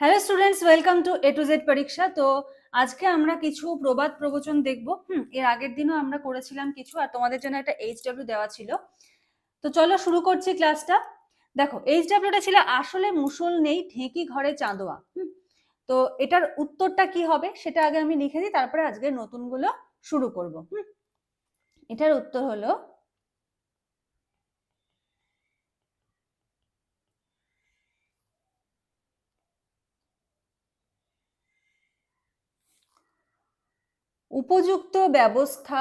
Hello students welcome to A to Z পরীক্ষা তো আজকে আমরা কিছু প্রবাদ প্রবচন দেখব। হুম, এর আগের দিনও আমরা করেছিলাম কিছু, আর তোমাদের জন্য একটা এইচ ডাব্লিউ দেওয়া ছিল। তো চলো শুরু করছি ক্লাসটা। দেখো এইচ ডাব্লিউটা ছিল, আসলে মুসল নেই, ঢেঁকি ঘরে চাঁদোয়া। হুম, তো এটার উত্তরটা কি হবে সেটা আগে আমি লিখে দিই, তারপরে আজকে নতুনগুলো শুরু করব। হুম, এটার উত্তর হলো উপযুক্ত ব্যবস্থা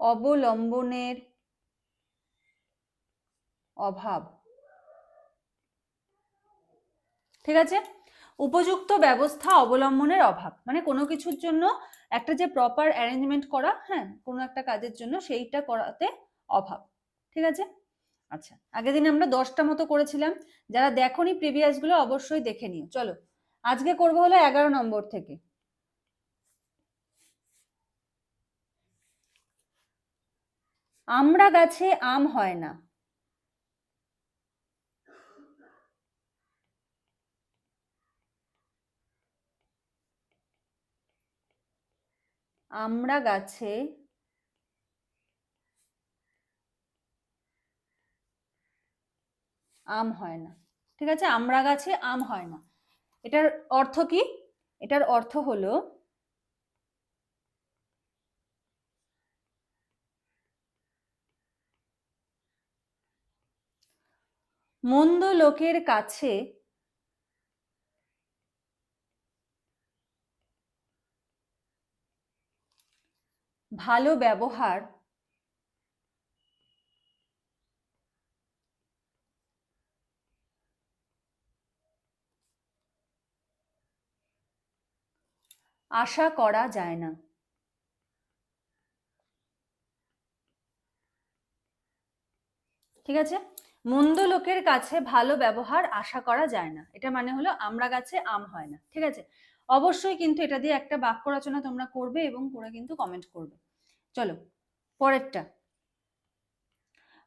অবলম্বনের অভাব। ঠিক আছে? উপযুক্ত ব্যবস্থা অবলম্বনের অভাব। মানে কোনো কিছুর জন্য একটা যে প্রপার অ্যারেঞ্জমেন্ট করা হ্যাঁ কোনো একটা কাজের জন্য সেইটা করাতে অভাব। ঠিক আছে? আচ্ছা আগের দিন আমরা দশটা মতো করেছিলাম। যারা দেখনি প্রিভিয়াসগুলো অবশ্যই দেখে নিও। চলো, আজকে করব হলো এগারো নম্বর থেকে। আমরা গাছে আম হয় না। আমরা গাছে আম হয় না। ঠিক আছে? আমরা গাছে আম হয় না। এটার অর্থ কি? এটার অর্থ হলো মন্দ লোকের কাছে ভালো ব্যবহার আশা করা যায় না। ঠিক আছে? মন্দ লোকের কাছে ভালো ব্যবহার আশা করা যায় না। এটা মানে হলো আমরা গাছে আম হয় না। ঠিক আছে? অবশ্যই কিন্তু এটা দিয়ে একটা বাক্য রচনা তোমরা করবে এবং করে কিন্তু কমেন্ট করবে। চলো, পরেরটা।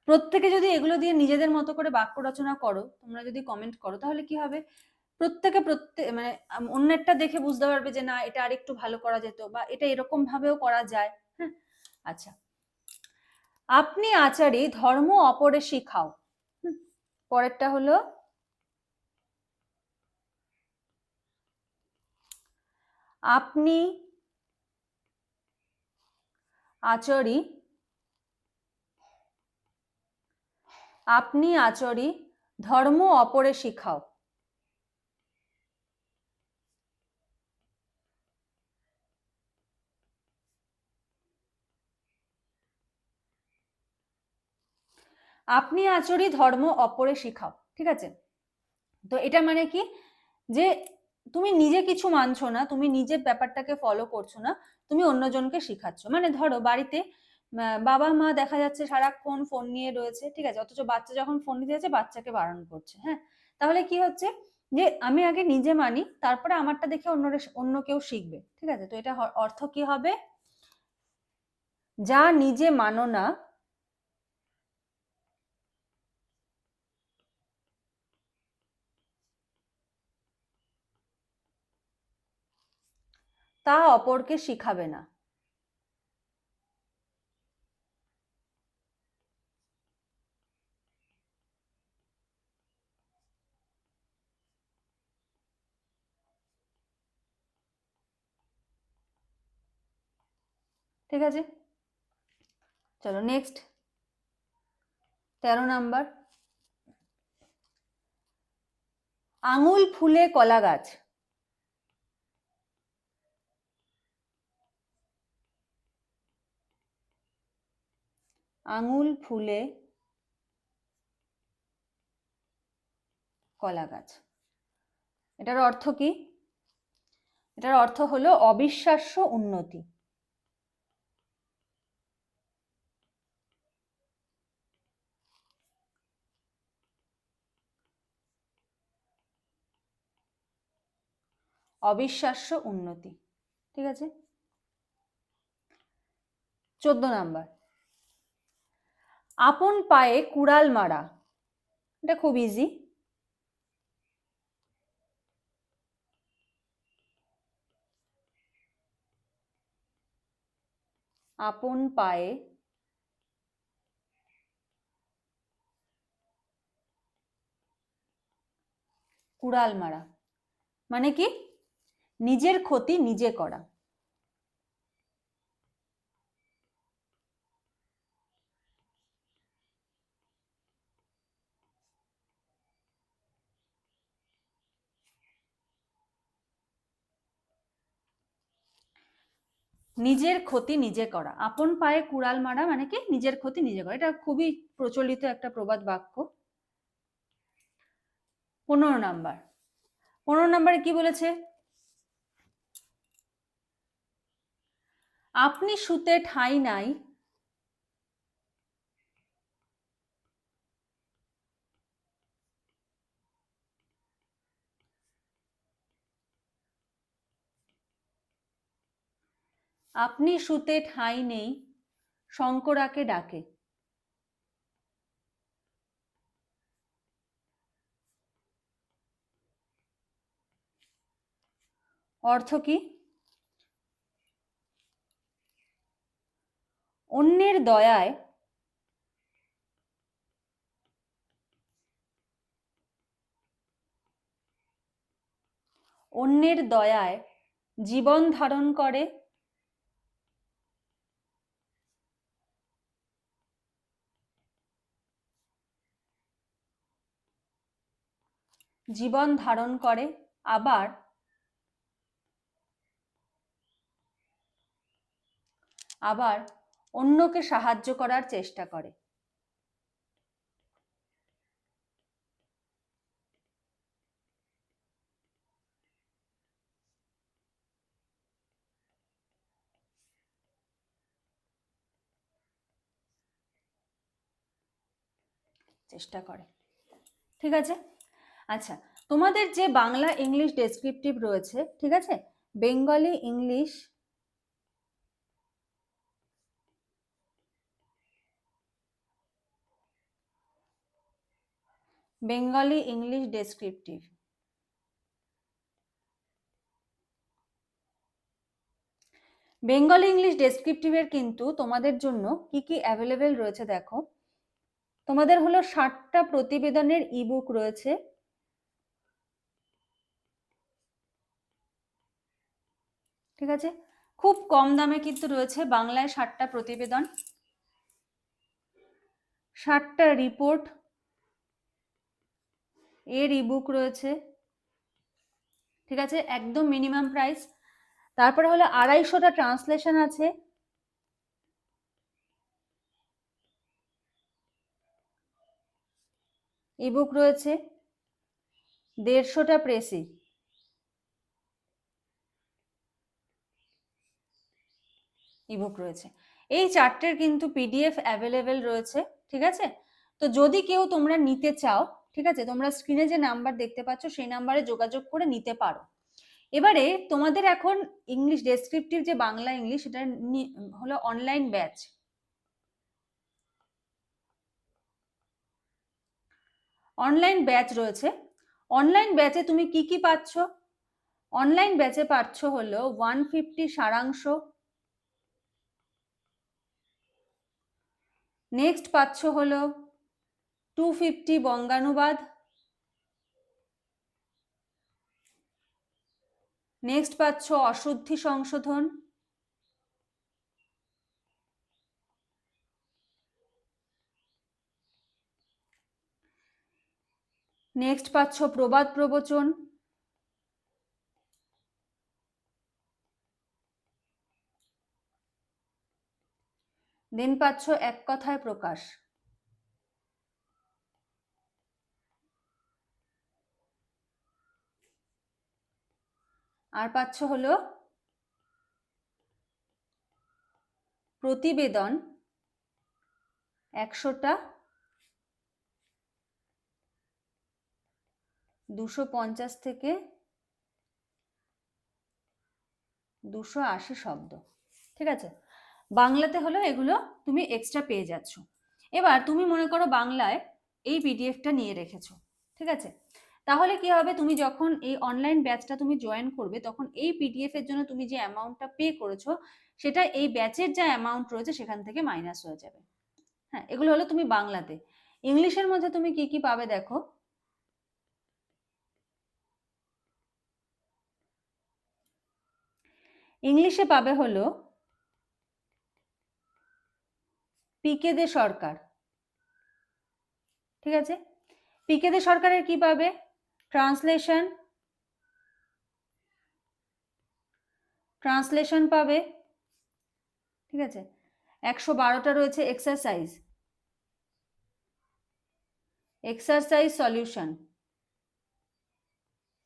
প্রত্যেকে যদি এগুলো দিয়ে নিজেদের মতো করে বাক্য রচনা করো, তোমরা যদি কমেন্ট করো, তাহলে কি হবে? প্রত্যেকে প্রত্যেক মানে অন্যেরটা দেখে বুঝতে পারবে যে না, এটা আর একটু ভালো করা যেত বা এটা এরকম ভাবেও করা যায়। আচ্ছা। আপনি আচারে ধর্ম অপরে শিখাও। পরেরটা হলো আপনি আচরি আপনি আচরি ধর্ম অপরে শিখাও। আপনি আচরি ধর্ম অপরে শিখাও, ঠিক আছে? তো এটা মানে কি? যে তুমি নিজে কিছু মানছো না, তুমি নিজে ব্যাপারটাকে ফলো করছ না, তুমি অন্যজনকে শিখাচ্ছ। মানে ধরো বাড়িতে বাবা মা দেখা যাচ্ছে সারাক্ষণ ফোন নিয়ে রয়েছে, ঠিক আছে? অথচ বাচ্চা যখন ফোন নিতে যাচ্ছে, বাচ্চাকে বারণ করছে হ্যাঁ? তাহলে কি হচ্ছে? যে আমি আগে নিজে মানি, তারপরে আমারটা দেখে অন্য অন্য কেউ শিখবে, ঠিক আছে? তো এটা অর্থ কি হবে? যা নিজে মানো না তা অপরকে শিখাবে না। ঠিক আছে? চলো নেক্সট তেরো নাম্বার। আঙুল ফুলে কলা গাছ। আঙুল ফুলে কলা গাছ। এটার অর্থ কি? এটার অর্থ হলো অবিশ্বাস্য উন্নতি। অবিশ্বাস্য উন্নতি, ঠিক আছে? চোদ্দ নাম্বার। আপন পায়ে কুড়াল মারা। এটা খুব ইজি আপন পায়ে কুড়াল মারা। মানে কি? নিজের ক্ষতি নিজে করা। নিজের ক্ষতি নিজে করা। আপন পায়ে কুড়াল মারা মানে কি? নিজের ক্ষতি নিজে করা। এটা খুবই প্রচলিত একটা প্রবাদ বাক্য। পনেরো নাম্বার। পনেরো নাম্বারে কি বলেছে? আপনি সুতে ঠাঁই নাই আপনি শুতে ঠাঁই নেই, শঙ্করাকে ডাকে। অর্থ কি? অন্যের দয়ায় অন্যের দয়ায় জীবন ধারণ করে জীবন ধারণ করে আবার আবার অন্যকে সাহায্য করার চেষ্টা করে। চেষ্টা করে। ঠিক আছে? আচ্ছা তোমাদের যে বাংলা ইংলিশ ডেসক্রিপটিভ রয়েছে, ঠিক আছে? Bengali English Bengali English descriptive Bengali English ডেসক্রিপটিভের কিন্তু তোমাদের জন্য কি কি অ্যাভেলেবেল রয়েছে দেখো। তোমাদের হলো ষাটটা প্রতিবেদনের ইবুক রয়েছে। ঠিক আছে? খুব কম দামে কিন্তু রয়েছে বাংলায় ষাটটা প্রতিবেদন। ষাটটা রিপোর্ট এর ইবুক রয়েছে। ঠিক আছে? একদম মিনিমাম প্রাইস তারপরে হলো আড়াইশোটা ট্রান্সলেশন আছে। ইবুক রয়েছে। দেড়শোটা প্রেসি ইবুক রয়েছে। এই চারটের কিন্তু পিডিএফ অ্যাভেলেবেল রয়েছে, ঠিক আছে? তো যদি কেউ তোমরা নিতে চাও, ঠিক আছে? তোমরা স্ক্রিনে যে নাম্বার দেখতে পাচ্ছ, সেই নাম্বারে যোগাযোগ করে নিতে পারো। এবারে তোমাদের এখন ইংলিশ ডেসক্রিপটিভ যে বাংলা ইংলিশ, সেটা হলো অনলাইন ব্যাচ অনলাইন ব্যাচ রয়েছে। অনলাইন ব্যাচে তুমি কি কি পাচ্ছ? অনলাইন ব্যাচে পাচ্ছ হলো ওয়ান ফিফটি সারাংশ নেক্সট পাচ্ছ হলো টু ফিফটি বঙ্গানুবাদ। নেক্সট পাচ্ছ অশুদ্ধি সংশোধন। নেক্সট পাচ্ছ প্রবাদ প্রবচন। দেন পাচ্ছ এক কথায় প্রকাশ। আর পাচ্ছ হলো প্রতিবেদন একশোটা দুশো পঞ্চাশ থেকে দুশো আশি শব্দ। ঠিক আছে? বাংলাতে হলো এগুলো তুমি এক্সট্রা পেয়ে যাচ্ছ। এবার তুমি মনে করো বাংলায় এই পিডিএফটা নিয়ে রেখেছো, ঠিক আছে? তাহলে কি হবে? তুমি যখন এই অনলাইন ব্যাচটা তুমি জয়েন করবে, তখন এই পিডিএফ এর জন্য তুমি যে অ্যামাউন্টটা পে করেছ, সেটা এই ব্যাচের যা অ্যামাউন্ট রয়েছে সেখান থেকে মাইনাস হয়ে যাবে। হ্যাঁ এগুলো হলো তুমি বাংলাতে। ইংলিশের মধ্যে তুমি কি কি পাবে দেখো? ইংলিশে পাবে হলো পিকে দে সরকার। ঠিক আছে? পিকে দে সরকারের কি পাবে? ট্রান্সলেশন। ট্রান্সলেশন পাবে। ঠিক আছে? একশো বারোটা রয়েছে এক্সারসাইজ। Exercise solution.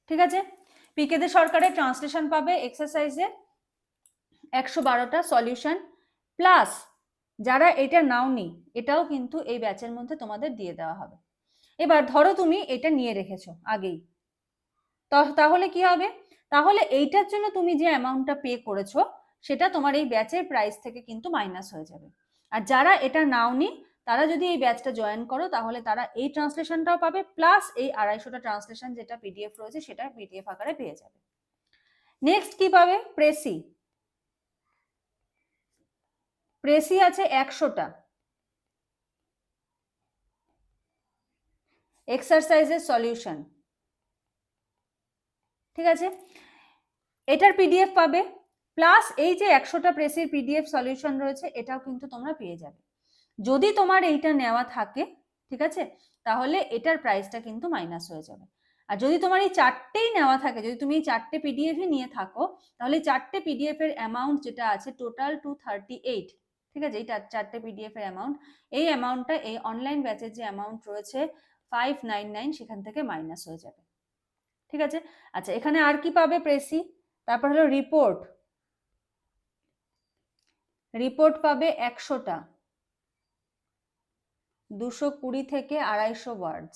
ঠিক আছে? পিকেদের সরকারের ট্রান্সলেশন পাবে এক্সারসাইজে। একশো বারোটা সলিউশন। প্লাস যারা এটা নাওনি, এটাও কিন্তু এই ব্যাচের মধ্যে তোমাদের দিয়ে দেওয়া হবে। এবার ধরো তুমি এটা নিয়ে রেখেছো আগেই। তাহলে কি হবে? তাহলে এইটার জন্য তুমি যে অ্যামাউন্টটা পে করেছ, সেটা তোমার এই ব্যাচের প্রাইস থেকে কিন্তু মাইনাস হয়ে যাবে। আর যারা এটা নাও নাওনি, তারা যদি এই ব্যাচটা জয়েন করো, তাহলে তারা এই ট্রান্সলেশনটাও পাবে প্লাস এই আড়াইশোটা ট্রান্সলেশন যেটা পিডিএফ রয়েছে, সেটা পিডিএফ আকারে পেয়ে যাবে। নেক্সট কি পাবে? প্রেসি প্রেসি আছে একশোটা। এক্সারসাইজের সলিউশন। ঠিক আছে? এটার পিডিএফ পাবে, প্লাস এই যে একশোটা প্রেসির পিডিএফ সলিউশন রয়েছে, এটাও কিন্তু তোমরা পেয়ে যাবে। যদি তোমার এইটা নেওয়া থাকে, ঠিক আছে? তাহলে এটার প্রাইসটা কিন্তু মাইনাস হয়ে যাবে। আর যদি তোমার এই চারটেই নেওয়া থাকে, যদি তুমি এই চারটে পিডিএফই নিয়ে থাকো, তাহলে চারটে পিডিএফ এর অ্যামাউন্ট যেটা আছে টোটাল টু থার্টি এইট ঠিক আছে? এই চারটে পিডিএফ এর অ্যামাউন্ট এই অ্যামাউন্টটা এই অনলাইন ব্যাচের যে অ্যামাউন্ট রয়েছে ফাইভ নাইন নাইন সেখান থেকে মাইনাস হয়ে যাবে। ঠিক আছে? আচ্ছা এখানে আর কি পাবে প্রেসি তারপর হলো রিপোর্ট রিপোর্ট পাবে একশোটা। দুশো কুড়ি থেকে আড়াইশো ওয়ার্ডস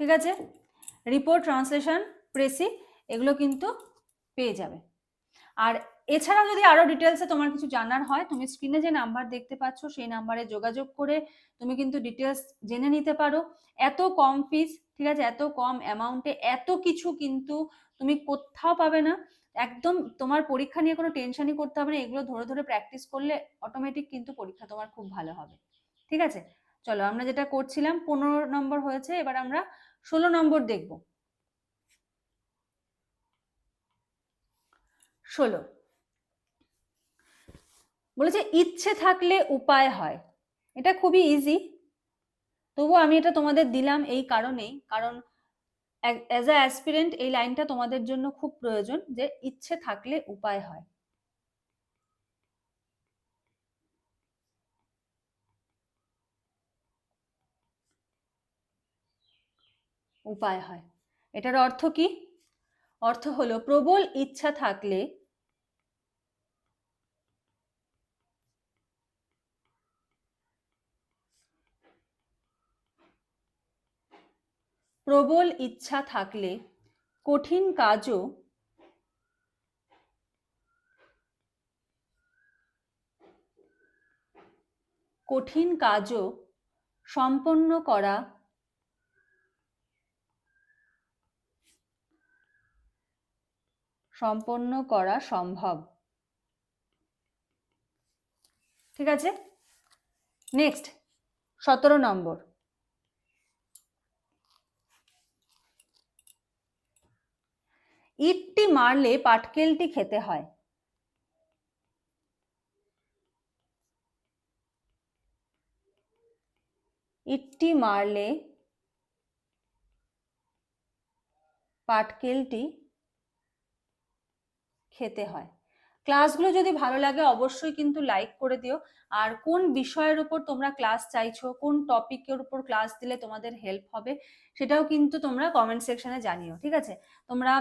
ঠিক আছে? রিপোর্ট ট্রান্সলেশন প্রেসি এগুলো কিন্তু পেয়ে যাবে। আর এছাড়াও যদি আরও ডিটেলসে তোমার কিছু জানার হয়, তুমি স্ক্রিনে যে নাম্বার দেখতে পাচ্ছ, সেই নাম্বারে যোগাযোগ করে তুমি কিন্তু ডিটেলস জেনে নিতে পারো। এত কম ফিস ঠিক আছে? এত কম অ্যামাউন্টে এত কিছু কিন্তু তুমি কোথাও পাবে না। একদম তোমার পরীক্ষা নিয়ে কোনো টেনশনই করতে হবে না। এগুলো ধরে ধরে প্র্যাকটিস করলে অটোমেটিক কিন্তু পরীক্ষা তোমার খুব ভালো হবে। ঠিক আছে? চলো আমরা যেটা করছিলাম, পনেরো নম্বর হয়েছে। এবার আমরা ষোলো নম্বর দেখব। ষোলো। বলেছে, ইচ্ছে থাকলে উপায় হয়। এটা খুবই ইজি তবু আমি এটা তোমাদের দিলাম এই কারণেই। কারণ অ্যাজ আ অ্যাসপিরেন্ট এই লাইনটা তোমাদের জন্য খুব প্রয়োজন যে, ইচ্ছে থাকলে উপায় হয়। উপায় হয়। এটার অর্থ কি? অর্থ হলো, প্রবল ইচ্ছা থাকলে প্রবল ইচ্ছা থাকলে কঠিন কাজও কঠিন কাজও সম্পন্ন করা সম্পন্ন করা সম্ভব। ঠিক আছে? নেক্সট সতেরো নম্বর। ইটটি মারলে পাটকেলটি খেতে হয়। ইটটি মারলে পাটকেলটি খেতে হয়। ক্লাসগুলো যদি ভালো লাগে, অবশ্যই কিন্তু লাইক করে দিও। আর কোন বিষয়ের উপর তোমরা ক্লাস চাইছো, কোন টপিকের উপর ক্লাস দিলে তোমাদের হেল্প হবে, সেটাও কিন্তু তোমরা কমেন্ট সেকশনে জানিও, ঠিক আছে? তোমরা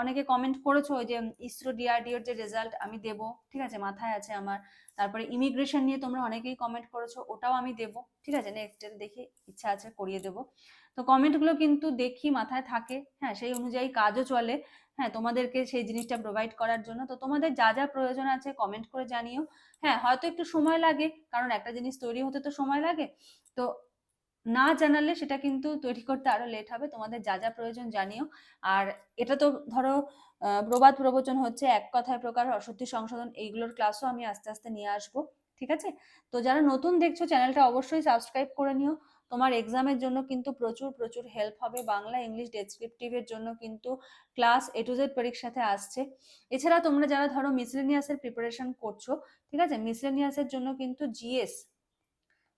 অনেকে কমেন্ট করেছ যে, ইসরো ডিআরডিওর যে রেজাল্ট আমি দেব, ঠিক আছে? মাথায় আছে আমার। তারপরে ইমিগ্রেশন নিয়ে তোমরা অনেকেই কমেন্ট করেছ, ওটাও আমি দেব, ঠিক আছে? নেক্সট দেখি, ইচ্ছা আছে করিয়ে দেব। তো কমেন্টগুলো কিন্তু দেখি, মাথায় থাকে হ্যাঁ সেই অনুযায়ী কাজও চলে। হ্যাঁ তোমাদেরকে সেই জিনিসটা প্রোভাইড করার জন্য। তো তোমাদের যা যা প্রয়োজন আছে কমেন্ট করে জানিও। হ্যাঁ হয়তো একটু সময় লাগে, কারণ একটা জিনিস তৈরি হতে তো সময় লাগে। তো না জানালে সেটা কিন্তু তৈরি করতে আরও লেট হবে। তোমাদের যা যা প্রয়োজন জানিও। আর এটা তো ধরো প্রবাদ প্রবচন হচ্ছে এক কথায় প্রকার অসত্যি সংশোধন। এইগুলোর ক্লাসও আমি আস্তে আস্তে নিয়ে আসব। ঠিক আছে? তো যারা নতুন দেখছ চ্যানেলটা অবশ্যই সাবস্ক্রাইব করে নিও। তোমার এক্সামের জন্য কিন্তু প্রচুর প্রচুর হেল্প হবে। বাংলা ইংলিশ ডেসক্রিপটিভের জন্য কিন্তু ক্লাস এ টু জেড পরীক্ষাতে আসছে। এছাড়া তোমরা যারা ধরো মিসলেনিয়াসের প্রিপারেশন করছ, ঠিক আছে? মিসলেনিয়াসের জন্য কিন্তু জিএস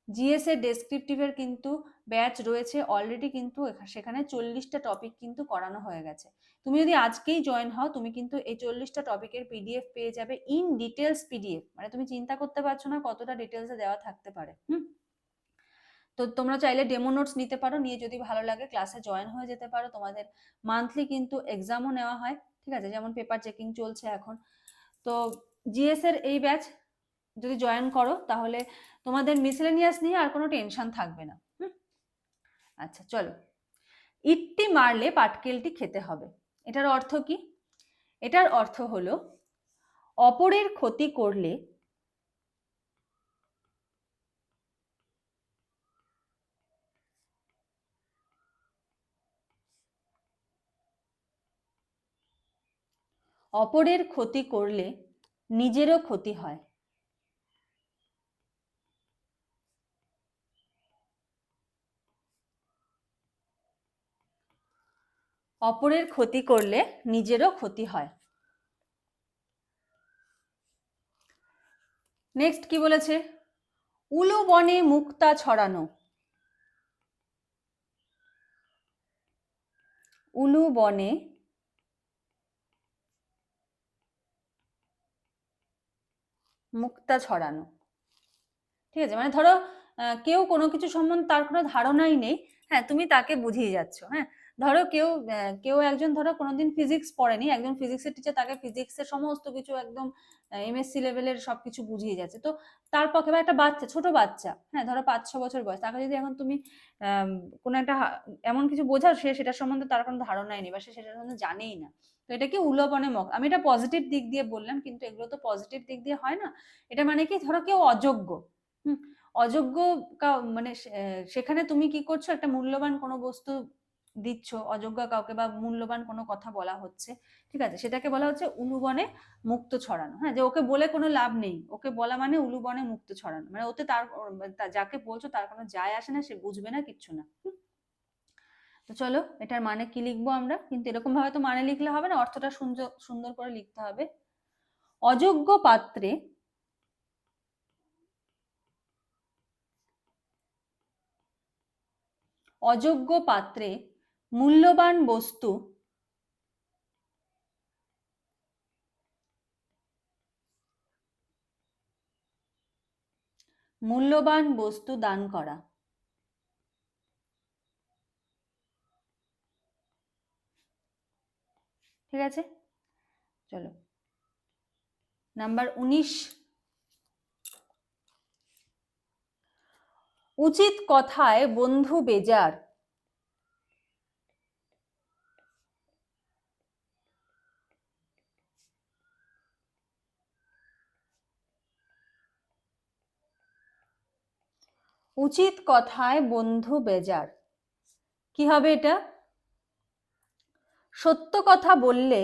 জিএস এর ডেসক্রিপটিভের কিন্তু ব্যাচ রয়েছে। অলরেডি কিন্তু সেখানে চল্লিশটা টপিক কিন্তু করানো হয়ে গেছে। তুমি যদি আজকেই জয়েন হও, তুমি কিন্তু এই চল্লিশটা টপিকের পিডিএফ পেয়ে যাবে ইন ডিটেলস পিডিএফ মানে তুমি চিন্তা করতে পারছ না কতটা ডিটেলসে দেওয়া থাকতে পারে। হুম? তো তোমরা চাইলে ডেমো নোটস নিতে পারো। নিয়ে যদি ভালো লাগে ক্লাসে জয়েন হয়ে যেতে পারো। তোমাদের মান্থলি কিন্তু এক্সামও নেওয়া হয়, ঠিক আছে? যেমন পেপার চেকিং চলছে এখন। তো জিএস এর এই ব্যাচ যদি জয়েন করো, তাহলে তোমাদের মিসলেনিয়াস নিয়ে আর কোনো টেনশন থাকবে না। আচ্ছা চলো। ইটটি মারলে পাটকেলটি খেতে হবে। এটার অর্থ কি? এটার অর্থ হলো, অপরের ক্ষতি করলে অপরের ক্ষতি করলে নিজেরও ক্ষতি হয়। অপরের ক্ষতি করলে নিজেরও ক্ষতি হয়। নেক্সট কি বলেছে? উলু বনে মুক্তা ছড়ানো। উলু বনে মুক্তা ছড়ানো। ঠিক আছে? মানে ধরো কেউ কোনো কিছু সম্বন্ধে তার কোনো ধারণাই নেই হ্যাঁ তুমি তাকে বুঝিয়ে যাচ্ছ হ্যাঁ? ধরো কেউ কেউ একজন ধরো কোনোদিন ফিজিক্স পড়েনি, একজন ফিজিক্সের টিচার তাকে ফিজিক্সের সমস্ত কিছু একদম এমএসসি লেভেলের সব কিছু বুঝিয়ে যাচ্ছে। তো তার পক্ষে বা একটা বাচ্চা, ছোট বাচ্চা হ্যাঁ ধরো পাঁচ, ছ বছর বয়স, তাকে যদি এখন তুমি কোনো একটা এমন কিছু বোঝাও, সে সেটার সম্বন্ধে তার কোনো ধারণাই নেই বা সে সেটার সম্বন্ধে জানেই না। তো এটা কি উলোপনে মক আমি এটা পজিটিভ দিক দিয়ে বললাম, কিন্তু এগুলো তো পজিটিভ দিক দিয়ে হয় না। এটা মানে কি, ধরো কেউ অযোগ্য, হুম, অযোগ্য মানে সেখানে তুমি কি করছ, একটা মূল্যবান কোনো বস্তু দিচ্ছ, অযোগ্য কাউকে বা মূল্যবান কোনো কথা বলা হচ্ছে, ঠিক আছে? সেটাকে বলা হচ্ছে উলুবনে মুক্ত ছড়ানো হ্যাঁ? যে ওকে বলে কোনো লাভ নেই, ওকে বলা মানে উলুবনে মুক্ত ছড়ানো মানে ওতে তার যাকে বলছো তার কোনো যায় আসে না, সে বুঝবে না, কিচ্ছু না তো চলো এটার মানে কি লিখব আমরা? কিন্তু এরকম ভাবে তো মানে লিখলে হবে না, অর্থটা সুন্দর করে লিখতে হবে। অযোগ্য পাত্রে অযোগ্য পাত্রে মূল্যবান বস্তু মূল্যবান বস্তু দান করা। ঠিক আছে? চলো। নাম্বার উনিশ। উচিত কথায় বন্ধু বেজার। উচিত কথায় বন্ধু বেজার। কি হবে এটা? সত্য কথা বললে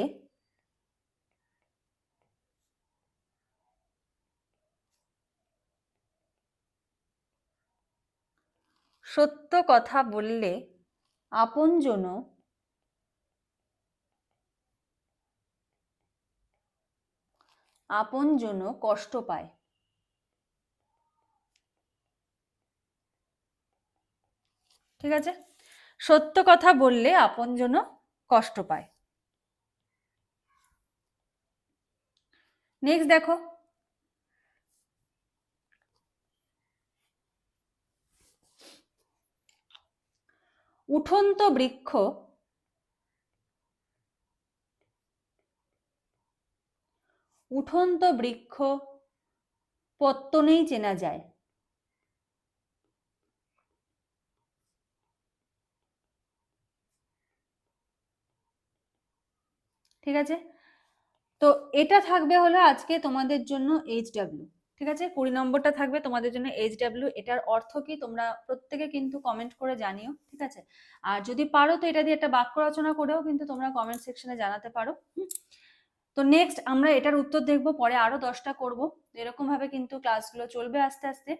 সত্য কথা বললে আপনজন আপনজন কষ্ট পায়। ঠিক আছে? সত্য কথা বললে আপন আপনজন কষ্ট পায়। নেক্সট দেখো। উঠন্ত বৃক্ষ উঠন্ত বৃক্ষ পত্তনেই চেনা যায়। ঠিক আছে? তো এটা থাকবে হলো আজকে তোমাদের জন্য এইচ ডাব্লিউ ঠিক আছে? কুড়ি নম্বরটা থাকবে তোমাদের জন্য এইচ ডাব্লিউ এটার অর্থ কি তোমরা প্রত্যেকে কিন্তু কমেন্ট করে জানিও, ঠিক আছে? আর যদি পারো তো এটা দিয়ে একটা বাক্য রচনা করেও কিন্তু তোমরা কমেন্ট সেকশনে জানাতে পারো তো নেক্সট আমরা এটার উত্তর দেখব, পরে আরও দশটা করব। এরকম ভাবে কিন্তু ক্লাসগুলো চলবে আস্তে আস্তে।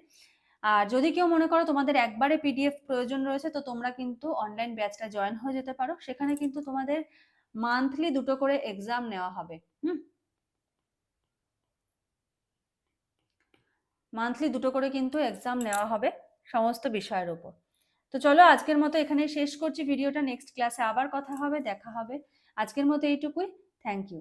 আর যদি কেউ মনে করো তোমাদের একবারে পিডিএফ প্রয়োজন রয়েছে, তো তোমরা কিন্তু অনলাইন ব্যাচটা জয়েন হয়ে যেতে পারো। সেখানে কিন্তু তোমাদের মান্থলি দুটো করে এক্সাম নেওয়া হবে। হুম? মান্থলি দুটো করে কিন্তু এক্সাম নেওয়া হবে সমস্ত বিষয়ের উপর তো চলো আজকের মতো এখানে শেষ করছি। ভিডিওটা নেক্সট ক্লাসে আবার কথা হবে, দেখা হবে। আজকের মতো এইটুকুই। Thank you.